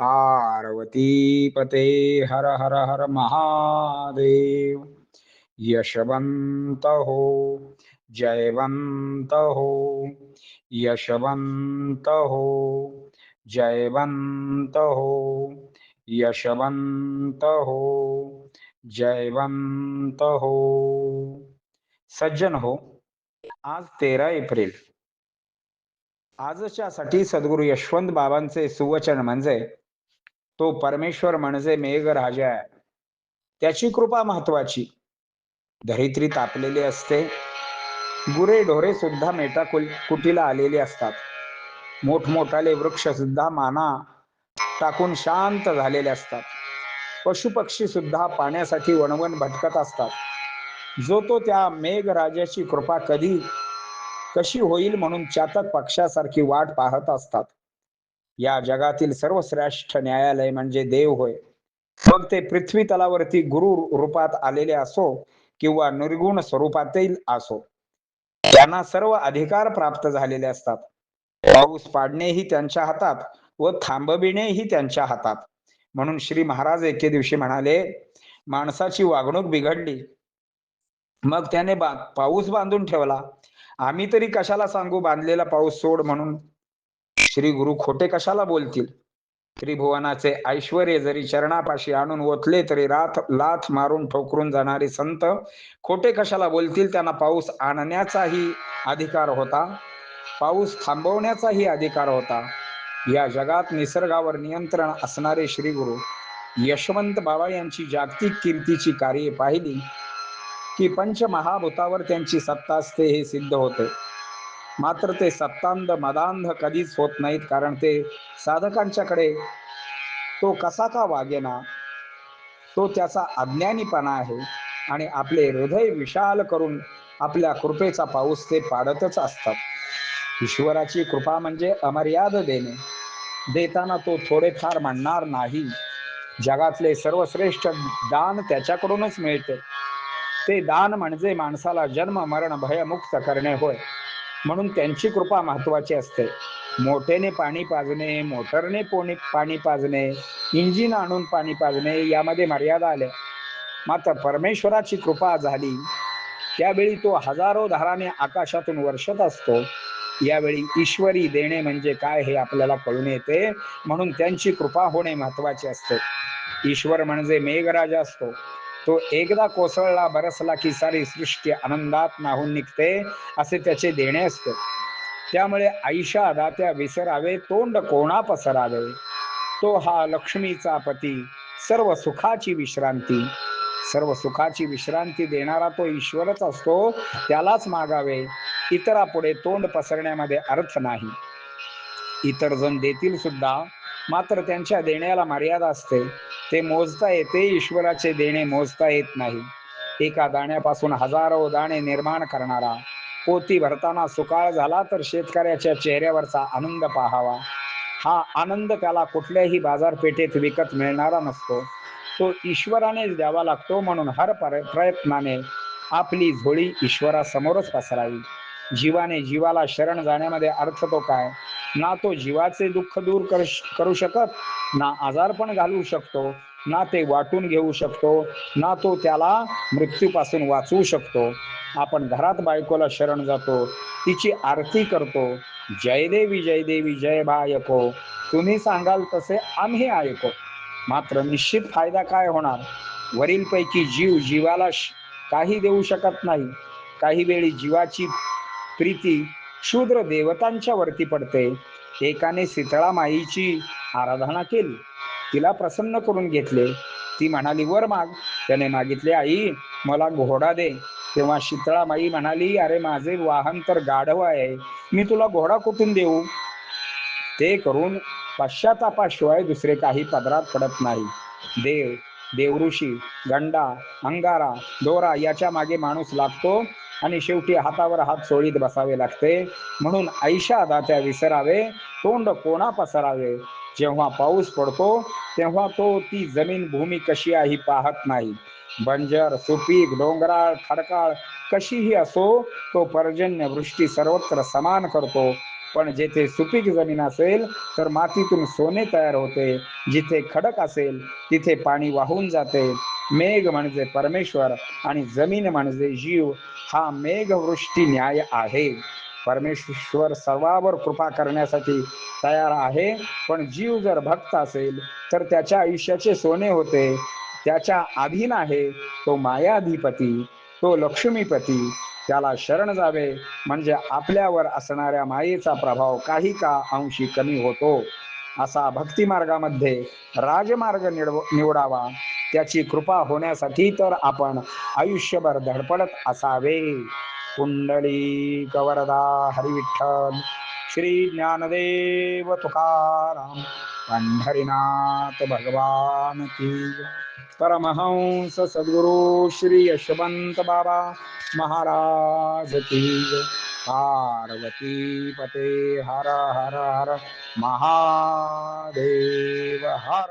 पार्वतीपते हर हर हर महादेव। यशवंत हो जयवंत हो यशवंत हो जयवंत हो यशवंत हो जयवंत हो सज्जन हो आज तेरा एप्रिल. आजच्या साठी सद्गुरु यशवंत बाबांचे सुवचन म्हणजे तो परमेश्वर म्हणजे मेघराजा आहे. त्याची कृपा महत्वाची. धरित्री तापलेली असते. गुरे ढोरे सुद्धा मेटा कुटीला आलेली असतात. मोठमोठाले वृक्ष सुद्धा माना टाकून शांत झालेले असतात. पशुपक्षी सुद्धा पाण्यासाठी वणवण भटकत असतात. जो तो त्या मेघराजाची कृपा कधी कशी होईल म्हणून चातक पक्षासारखी वाट पाहत असतात. या जगातील सर्वश्रेष्ठ न्यायालय म्हणजे देव होय. मग ते पृथ्वी तलावरती गुरु रूपात आलेले असो किंवा निर्गुण स्वरूपातील असो त्यांना सर्व अधिकार प्राप्त झालेले असतात. पाऊस पाडणेही त्यांच्या हातात व थांबविणेही त्यांच्या हातात. म्हणून श्री महाराज एके दिवशी म्हणाले माणसाची वागणूक बिघडली. मग त्याने बा पाऊस बांधून ठेवला. आम्ही तरी कशाला सांगू बांधलेला पाऊस सोड म्हणून? श्री गुरु खोटे कशाला बोलतील? त्रिभुवनाचे ऐश्वर्य जरी चरणापाशी आणून ओतले तरी रात लाथ मारून ठोकरून जाणारे संत खोटे कशाला बोलतील? त्यांना पाऊस आणण्याचाही अधिकार होता. पाऊस थांबवण्याचाही अधिकार होता. या जगात निसर्गावर नियंत्रण असणारे श्री गुरु यशवंत बाबा यांची जागतिक कीर्तीची कार्ये पाहिली की पंचमहाभूतावर त्यांची सत्ता असते हे सिद्ध होते. मात्र ते सत्तांध मदांध कधीच होत नाहीत कारण ते साधकांच्याकडे तो कसा का वागेना तो त्याचा अज्ञानीपणा आहे आणि आपले हृदय विशाल करून आपल्या कृपेचा पाऊस ते पाडतच असतात. ईश्वराची कृपा म्हणजे अमर्याद देणे. देताना तो थोडेफार म्हणणार नाही. जगातले सर्वश्रेष्ठ दान त्याच्याकडूनच मिळते. ते दान म्हणजे माणसाला जन्म मरण भयमुक्त करणे होय. म्हणून त्यांची कृपा महत्वाची असते. मोठेने पाणी पाजणे मोटरने पोणी पाणी पाजणे इंजिन आणून पाणी पाजणे यामध्ये मर्यादा आल्या. मात्र परमेश्वराची कृपा झाली त्यावेळी तो हजारो धाराने आकाशातून वर्षत असतो. यावेळी ईश्वरी देणे म्हणजे काय हे आपल्याला कळून येते. म्हणून त्यांची कृपा होणे महत्त्वाचे असते. ईश्वर म्हणजे मेघराजा असतो. तो एकदा कोसळला बरसला की सारी सृष्टी आनंदात नाहून निघते असे त्याचे देणे असते. त्यामुळे आईशा दात्या विसरावे तोंड कोणा पसरावे? तो हा लक्ष्मीचा पती सर्व सुखाची विश्रांती. सर्व सुखाची विश्रांती देणारा तो ईश्वरच असतो त्यालाच मागावे. इतरापुढे तोंड पसरण्यामध्ये अर्थ नाही. इतर जण देतील सुद्धा मात्र त्यांच्या देण्याला मर्यादा असते. ते मोजता येते ईश्वराचे देणे मोजता येत नाही. एका दाण्यापासून हजारो दाणे निर्माण करणारा पोती भरताना सुकाळ झाला तर शेतकऱ्याच्या चेहऱ्यावरचा आनंद पाहावा. हा आनंद त्याला कुठल्याही बाजारपेठेत विकत मिळणारा नसतो. तो ईश्वरानेच द्यावा लागतो म्हणून हर प्रयत्नाने आपली झोळी ईश्वरासमोरच पसरावी. जीवाने जीवाला शरण जाण्यामध्ये अर्थ तो काय? ना तो जीवाचे दुःख दूर कर करू शकत ना आजारपण घालवू शकतो ना ते वाटून घेऊ शकतो ना तो त्याला मृत्यूपासून वाचवू शकतो. आपण घरात बायकोला शरण जातो तिची आरती करतो जयदेवी जयदेवी जय बायको. तुम्ही सांगाल तसे आम्ही ऐको. मात्र निश्चित फायदा काय होणार? वरीलपैकी जीव जीवाला श- काही देऊ शकत नाही. काही वेळी जीवाची प्रीती शूद्र देवतांच्या वरती पडते. एकाने शीतळा माईची आराधना केली. तिला प्रसन्न करून घेतले. ती म्हणाली वर माग. त्याने मागितले आई मला घोडा दे. तेव्हा शीतळा माई म्हणाली अरे माझे वाहन तर गाढव आहे. मी तुला घोडा कुठून देऊ? ते करून पश्चातापाशिवाय दुसरे काही पदरात पडत नाही. देव देवऋषी गंडा अंगारा दोरा याच्या मागे माणूस लागतो. आणि शेवटी हातावर हात सोळीत बसावे लागते. म्हणून आईशा दात्या विसरावे तोंड कोणा पसरावे? जेव्हा पाऊस पडतो तेव्हा तो ती जमीन भूमी कशी आहे पाहत नाही. बंजर सुपीक डोंगराळ खडकाळ कशीही असो तो पर्जन्य वृष्टी सर्वत्र समान करतो. पण जेथे सुपीक जमीन असेल तर मातीतून सोने तयार होते. जिथे खडक असेल तिथे पाणी वाहून जाते. मेघ म्हणजे परमेश्वर आणि जमीन म्हणजे जीव. हा मेघवृष्टी न्याय आहे. परमेश्वर सर्वावर कृपा करण्यासाठी तयार आहे. पण जीव जर भक्त असेल तर त्याच्या आयुष्याचे सोने होते. त्याच्या अधीन आहे तो मायाधिपती तो लक्ष्मीपती. त्याला शरण जावे. म्हणजे आपल्यावर असणाऱ्या मायेचा प्रभाव काही का अंशी कमी होतो. असा भक्ती मार्गामध्ये राजमार्ग निडव निवडावा. त्याची कृपा होण्यासाठी तर आपण आयुष्यभर धडपडत असावे. कुंडली कवरदा हरिविठ्ठल श्री ज्ञानदेव तुकाराम. पंढरीनाथ भगवान की परमहंस सद्गुरु श्री यशवंत बाबा महाराज की पार्वती पते हर हर हर महादेव हर।